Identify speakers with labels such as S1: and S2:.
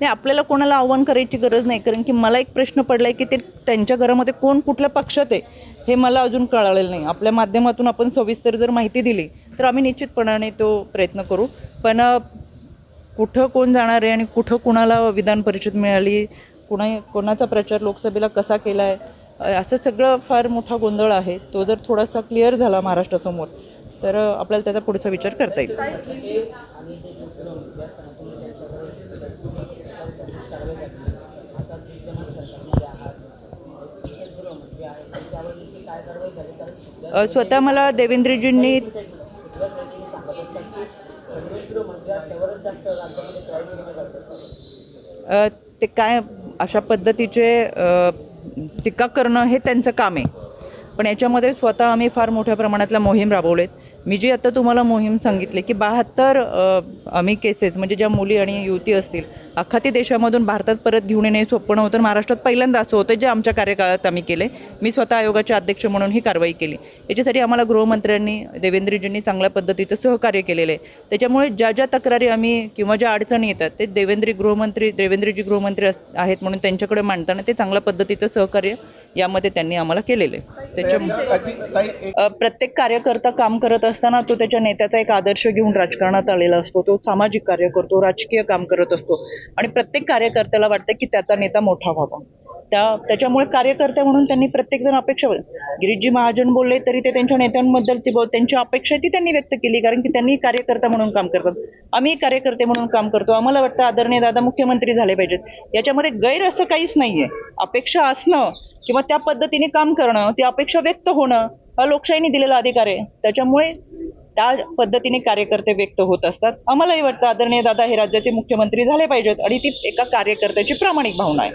S1: नाही आपल्याला कोणाला आव्हान करायची गरज नाही कारण की मला एक प्रश्न पडला आहे की ते त्यांच्या घरामध्ये कोण कुठल्या पक्षात आहे हे मला अजून कळालेलं नाही. आपल्या माध्यमातून आपण सविस्तर जर माहिती दिली तर आम्ही निश्चितपणाने तो प्रयत्न करू. पण कुठं कोण जाणार आहे आणि कुठं कुणाला विधान परिषद मिळाली कुणा कोणाचा प्रचार लोकसभेला कसा केला आहे असं सगळं फार मोठा गोंधळ आहे. तो जर थोडासा क्लिअर झाला महाराष्ट्रासमोर तर आपल्याला त्याचा पुढचा विचार करता येईल. अ, स्वतः मला देवेंद्रजींनी अ, ते काय अशा पद्धतीचे टीका करणं हे त्यांचं काम आहे. पण याच्यामध्ये स्वतः आम्ही फार मोठ्या प्रमाणातल्या मोहीम राबवलेत. मी जी आता तुम्हाला मोहीम सांगितली की बहात्तर आम्ही केसेस म्हणजे ज्या मुली आणि युवती असतील अख्खा देशामधून भारतात परत घेऊन येणे सोपं नव्हतं. महाराष्ट्रात पहिल्यांदा असं होतं जे आमच्या कार्यकाळात आम्ही केले. मी स्वतः आयोगाचे अध्यक्ष म्हणून ही कारवाई केली. याच्यासाठी आम्हाला गृहमंत्र्यांनी देवेंद्रजींनी चांगल्या पद्धतीचं सहकार्य केलेलं आहे. त्याच्यामुळे ज्या ज्या तक्रारी आम्ही किंवा ज्या अडचणी येतात ते देवेंद्री गृहमंत्री देवेंद्रजी गृहमंत्री अस- आहेत म्हणून त्यांच्याकडे मांडताना ते चांगल्या पद्धतीचं सहकार्य यामध्ये त्यांनी आम्हाला केलेलं आहे. त्याच्या प्रत्येक कार्यकर्ता काम करत असताना तो त्याच्या नेत्याचा एक आदर्श घेऊन राजकारणात आलेला असतो. तो सामाजिक कार्य करतो राजकीय काम करत असतो. आणि प्रत्येक कार्यकर्त्याला वाटतं की त्याचा नेता मोठा व्हावा. त्या त्याच्यामुळे कार्यकर्ते म्हणून त्यांनी प्रत्येकजण अपेक्षा गिरीशजी महाजन बोलले तरी ते त्यांच्या नेत्यांबद्दलची त्यांची अपेक्षा ती त्यांनी व्यक्त केली. कारण की त्यांनी कार्यकर्ता म्हणून काम करतात. आम्ही कार्यकर्ते म्हणून काम करतो. आम्हाला वाटतं आदरणीय दादा मुख्यमंत्री झाले पाहिजेत. याच्यामध्ये गैर असं काहीच नाहीये. अपेक्षा असणं किंवा त्या पद्धतीने काम करणं ती अपेक्षा व्यक्त होणं हा लोकशाहीने दिलेला अधिकार आहे. त्याच्यामुळे त्या पद्धतीने कार्यकर्ते व्यक्त होत असतात. आम्हालाही वाटतं आदरणीय दादा हे राज्याचे मुख्यमंत्री झाले पाहिजेत आणि ती एका कार्यकर्त्याची प्रामाणिक भावना आहे.